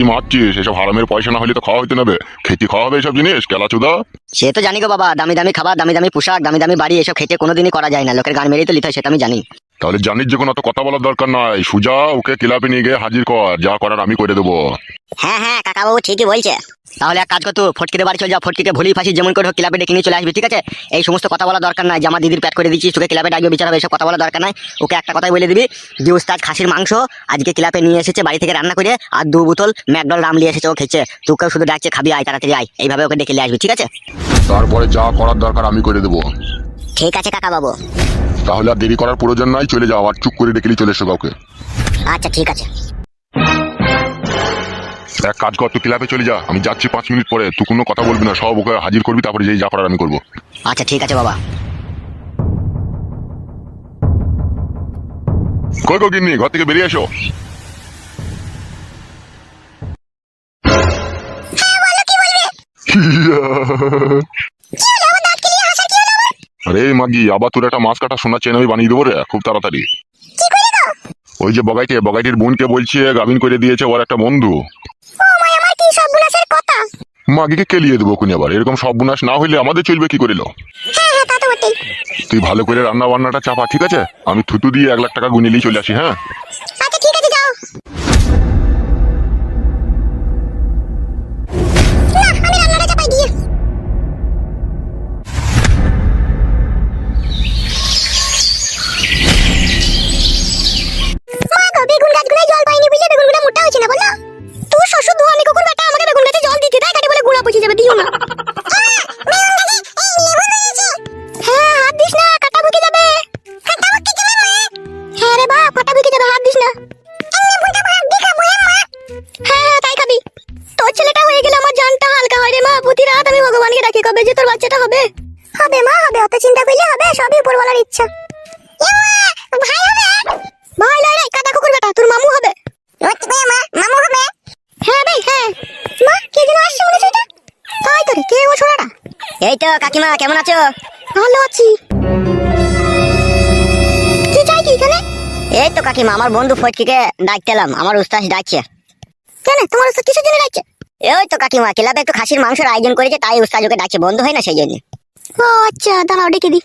কি মারছিস এসব হারামের পয়সা না হলে তো খাওয়া হইতে নেবে খেতে খাওয়া হবে এসব জিনিস কেলা চুদা সে তো জানি গো বাবা দামি দামি খাবার দামি দামি পোশাক দামি দামি বাড়ি এসব খেতে কোনোদিনই করা যায় না। লোকের গান মেরেই তো লিতে হয় সেটা আমি জানি। তাহলে জানিস যে কোনো অত কথা বলার দরকার নাই। সুজা ওকে ক্লাবে নিয়ে গিয়ে হাজির কর। যা করার আমি করে দেবো। হ্যাঁ হ্যাঁ কাকাবাবু ঠিকই বলছে। তাহলে এক কাজ কর তো ফটকিতে বাড়ি চলে যা ফটকিকে ভুলি ফাঁসি যেমন করে ক্লাবে ডেকে নিয়ে চলে আসবি ঠিক আছে? এই সমস্ত কথা বলা দরকার নাই যে আমার দিদির প্যাট করে দিচ্ছিস তোকে ক্লাবে ডাকবে বিচার হবে এসব কথা বলা দরকার নাই। ওকে একটা কথাই বলে দিবি যে উস্তাদ খাসির মাংস আজকে ক্লাবে নিয়ে এসেছে বাড়ি থেকে রান্না করে আর দু বোতল ম্যাকডল রাম নিয়ে এসেছে ও খেয়েছে। তোকেও শুধু ডাকছে খাবি আয় তাড়াতাড়ি আয় এইভাবে ওকে ডেকে নিয়ে আসবি ঠিক আছে? তারপরে যা করার দরকার আমি করে দেবো। ঠিক আছে কাকাবাবু। তাহলে আর দেরি করার প্রয়োজন নাই চলে যাও আর চুপ করে ডেকে নিয়ে চলে এসো কাউকে। আচ্ছা ঠিক আছে। এক কাজ কর তুই ক্লাবে চলে যা। আমি যাচ্ছি পাঁচ মিনিট পরে। তুই কোনো কথা বলবি না সব ওকে হাজির করবি তারপরে যেই যা করার আমি করব। আচ্ছা ঠিক আছে বাবা। কই কো গিন্নি ঘর থেকে বেরিয়ে এসো। আরে মাগি আবার তোর একটা মাছ কাটা সোনা চেন আমি বানিয়ে দেবো রে খুব তাড়াতাড়ি। ওই যে বগাইটে বগাইটির বোনকে বলছে গাভিন করে দিয়েছে ওর একটা বন্ধু। মাগিকে কেলিয়ে দেবো কোনি আবার। এরকম সব বুনাস না হইলে আমাদের চলবে কি করিল তুই ভালো করে রান্না বান্নাটা চাপা ঠিক আছে? আমি থুতু দিয়ে এক লাখ টাকা গুনিলেই চলে আসি হ্যাঁ? মা প্রতি আমি ভগবানকে ডাকি কবে যে তোর বাচ্চাটা হবে? হবে মা হবে অত চিন্তা করলে হবে সবই উপরওয়ালার ইচ্ছা। ভাই হবে? ভাই লাই কাটা কুকুর বেটা তোর মামু হবে? মামু হবে? হ্যাঁ ভাই হ্যাঁ। মা কে যেন আসছে মনে হচ্ছে তাই তো রে কে ও ছোড়াটা? এই তো কাকিমা কেমন আছো? ভালো আছি। কি চাই কি এখানে? এই তো কাকিমা আমার বন্ধু ফটকিকে ডাকতে এলাম আমার উস্তাদ ডাকছে। কেন? তোমার সাথে কিসের জন্য ডাকছে? ওই তো কাকিমা, ক্লাবে একটু খাসির মাংসের আয়োজন করেছে, তাই উস্তাজুকে ডাকছে, বন্ধ হয় না সেই জন্য। ও আচ্ছা দাঁড়াও, ডেকে দি